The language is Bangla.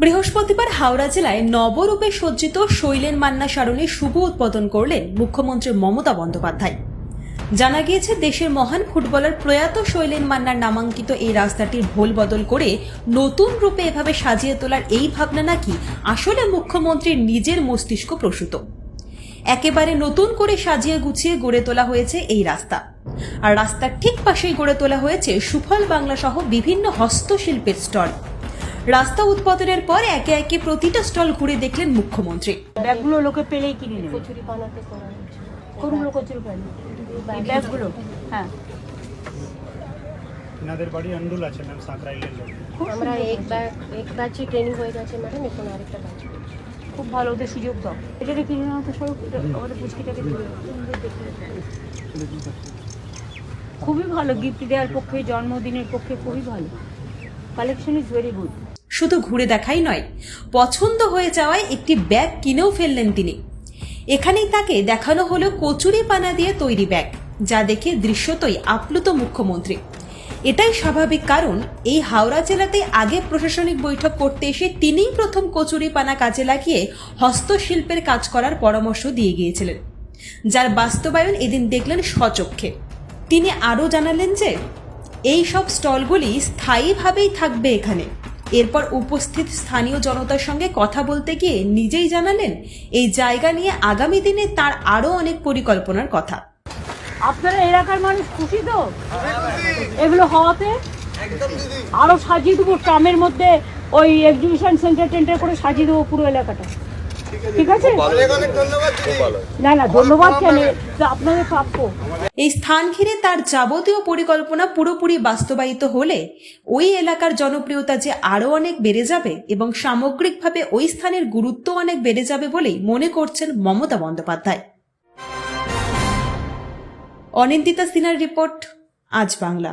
বৃহস্পতিবার হাওড়া জেলায় নবরূপে সজ্জিত শৈলেন মান্না সারণী শুভ উদ্বোধন করলেন মুখ্যমন্ত্রী মমতা বন্দ্যোপাধ্যায়। জানা গিয়েছে, দেশের মহান ফুটবলার প্রয়াত শৈলেন মান্নার নামাঙ্কিত এই রাস্তাটির ভোল বদল করে নতুন রূপে এভাবে সাজিয়ে তোলার এই ভাবনা নাকি আসলে মুখ্যমন্ত্রীর নিজের মস্তিষ্ক প্রসূত। একেবারে নতুন করে সাজিয়ে গুছিয়ে গড়ে তোলা হয়েছে এই রাস্তা। আর রাস্তার ঠিক পাশেই গড়ে তোলা হয়েছে সুফল বাংলা সহ বিভিন্ন হস্তশিল্পের স্টল। রাস্তা উদ্বোধনের পর একে একে প্রতিটা স্টল ঘুরে দেখলেন মুখ্যমন্ত্রী। ব্যাগগুলো লোকে পেলেই কিনে নেবে। কচুরি কোনগুলো পানি এই ব্যাগগুলো? হ্যাঁ। বাড়ি আন্ডুল আছে ম্যাম সাঁকরাইলের লোক খুব আমরা এক। ব্যাচ এক ব্যাচে ট্রেনিং হয়ে গেছে ম্যাডাম এখন আরেকটা ব্যাচ খুব ভালো ওদের সুযোগ দাও। এটাকে কিনে নেওয়া তো সব আমাদের পুচকিটাকে। খুবই ভালো গিফট দেওয়ার পক্ষে জন্মদিনের পক্ষে খুবই ভালো। কালেকশন ইজ ভেরি গুড শুধু ঘুরে দেখাই নয়, পছন্দ হয়ে যাওয়ায় একটি ব্যাগ কিনেও ফেললেন তিনি। এখানেই তাকে দেখানো হলো কচুরি পানা দিয়ে তৈরি ব্যাগ, যা দেখে দৃশ্যতই আপ্লুত মুখ্যমন্ত্রী। এটাই স্বাভাবিক কারণ, এই হাওড়া জেলাতে আগে প্রশাসনিক বৈঠক করতে এসে তিনিই প্রথম কচুরি পানা কাজে লাগিয়ে হস্তশিল্পের কাজ করার পরামর্শ দিয়ে গিয়েছিলেন, যার বাস্তবায়ন এদিন দেখলেন স্বচক্ষে তিনি আরও জানালেন যে, এই সব স্টলগুলি স্থায়ীভাবেই থাকবে এখানে। এরপর উপস্থিত স্থানীয় জনতার সঙ্গে কথা বলতে গিয়ে নিজেই জানালেন, এই জায়গা নিয়ে আগামী দিনে তার আরও অনেক পরিকল্পনার কথা। আপনারা এলাকার মানুষ খুশি তো? এগুলো হওয়াতে? আরও সাজিয়ে দেবো, ট্রামের মধ্যে ওই এক্সিবিশন সেন্টার টেন্টার করে সাজিয়ে দেবো পুরো এলাকাটা। ঠিক আছে? না না ধন্যবাদ কেন? আপনাদের প্রাপ্য। এই স্থান ঘিরে তার যাবতীয় পরিকল্পনা পুরোপুরি বাস্তবায়িত হলে ওই এলাকার জনপ্রিয়তা যে আরও অনেক বেড়ে যাবে এবং সামগ্রিকভাবে ওই স্থানের গুরুত্ব অনেক বেড়ে যাবে বলেই মনে করছেন মমতা বন্দ্যোপাধ্যায়। অনিন্দিতা সিনহার রিপোর্ট আজ বাংলা।